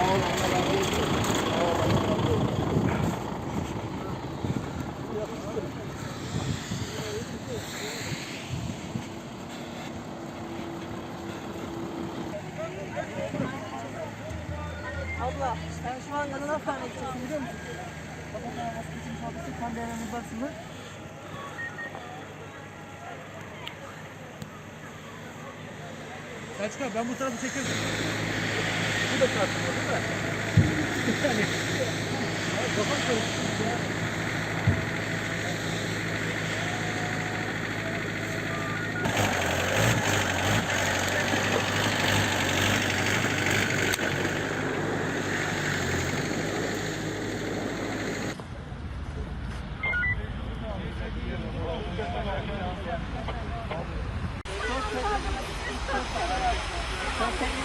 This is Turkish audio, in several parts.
Abla sen şu an yanına falan edeceksin biliyor musun? Kapalı havası için fabrikası kan değerlerinin basını. Selçuk abi ben bu tarafı çekerim. Bu da tartışma değil mi? Kafam karıştı. Sen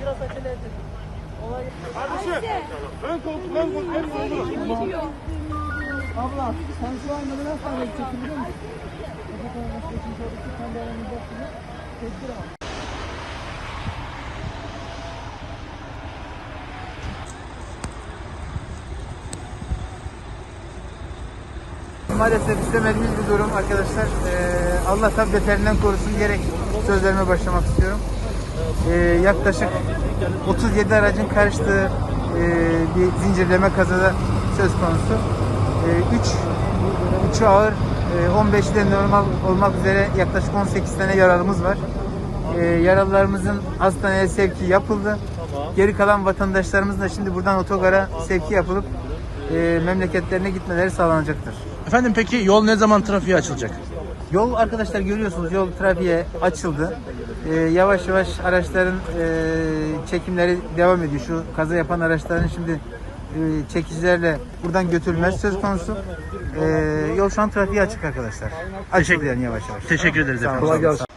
Biraz acele edin. Olay Ön koltuk, ön koltuk hepsi olur. Abla sen şu an yanına falan edeceksin biliyor musun? Kapalı havası için fabrikası kan değerlerinin basını. Tedbir al. Maalesef istemediğimiz bir durum arkadaşlar. Ee, Allah tabi beterinden korusun diyerek sözlerime başlamak istiyorum. Ee, yaklaşık 37 aracın karıştığı e, bir zincirleme kazada söz konusu. 3 3'ü ağır, e, 15'i de normal olmak üzere yaklaşık 18 tane yaralımız var. Ee, yaralılarımızın hastaneye sevki yapıldı. Geri kalan vatandaşlarımızın da şimdi buradan otogara sevki yapılıp e, memleketlerine gitmeleri sağlanacaktır. Efendim peki yol ne zaman trafiğe açılacak? Yol arkadaşlar görüyorsunuz yol trafiğe açıldı. Ee, yavaş yavaş araçların e, çekimleri devam ediyor. Şu kaza yapan araçların şimdi e, çekicilerle buradan götürülmesi söz konusu. Ee, yol şu an trafiğe açık arkadaşlar. Yani yavaş yavaş. Teşekkür ederiz efendim. sağ olun.